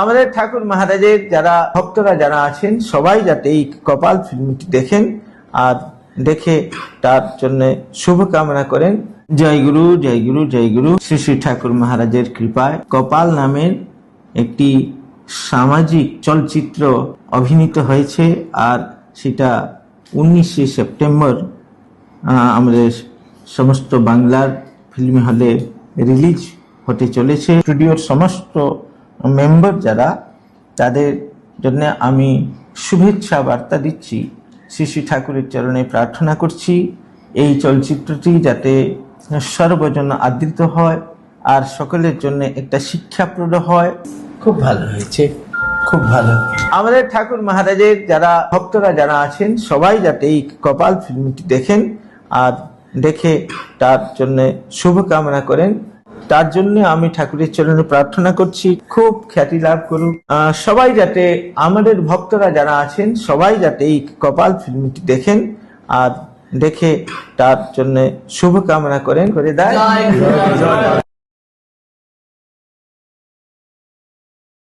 আমাদের ঠাকুর মহারাজের যারা ভক্তরা যারা আছেন, সবাই যাতে এই কপাল ফিল্মটি দেখেন আর দেখে তার জন্য শুভকামনা করেন। জয় গুরু জয় গুরু জয় গুরু। শ্রী শ্রী ঠাকুর মহারাজের কৃপায় কপাল নামের একটি সামাজিক চলচ্চিত্র অভিনীত হয়েছে আর সেটা উনিশে সেপ্টেম্বর আমাদের সমস্ত বাংলার ফিল্ম হলে রিলিজ হতে চলেছে। স্টুডিওর সমস্ত মেম্বার যারা তাদের জন্য আমি শুভেচ্ছা বার্তা দিচ্ছি। শ্রী শ্রী ঠাকুরের চরণে প্রার্থনা করছি এই চলচ্চিত্রটি যাতে সর্বজন আদৃত হয় আর সকলের জন্য একটা শিক্ষাপ্রদ হয়। খুব ভালো হয়েছে। খুব ভালো। আমাদের ঠাকুর মহারাজের যারা ভক্তরা যারা আছেন সবাই যাতে এই কপাল ফিল্মটি দেখেন আর দেখে তার জন্য শুভকামনা করেন। তার জন্য আমি ঠাকুরের চরণে প্রার্থনা করছি। খুব খ্যাতি লাভ করুক। সবাই যাতে আমাদের ভক্তরা যারা আছেন, সবাই যাতে এই কপাল ফিল্মটি দেখেন আর দেখে তার জন্য শুভকামনা করেন। করে দেয়।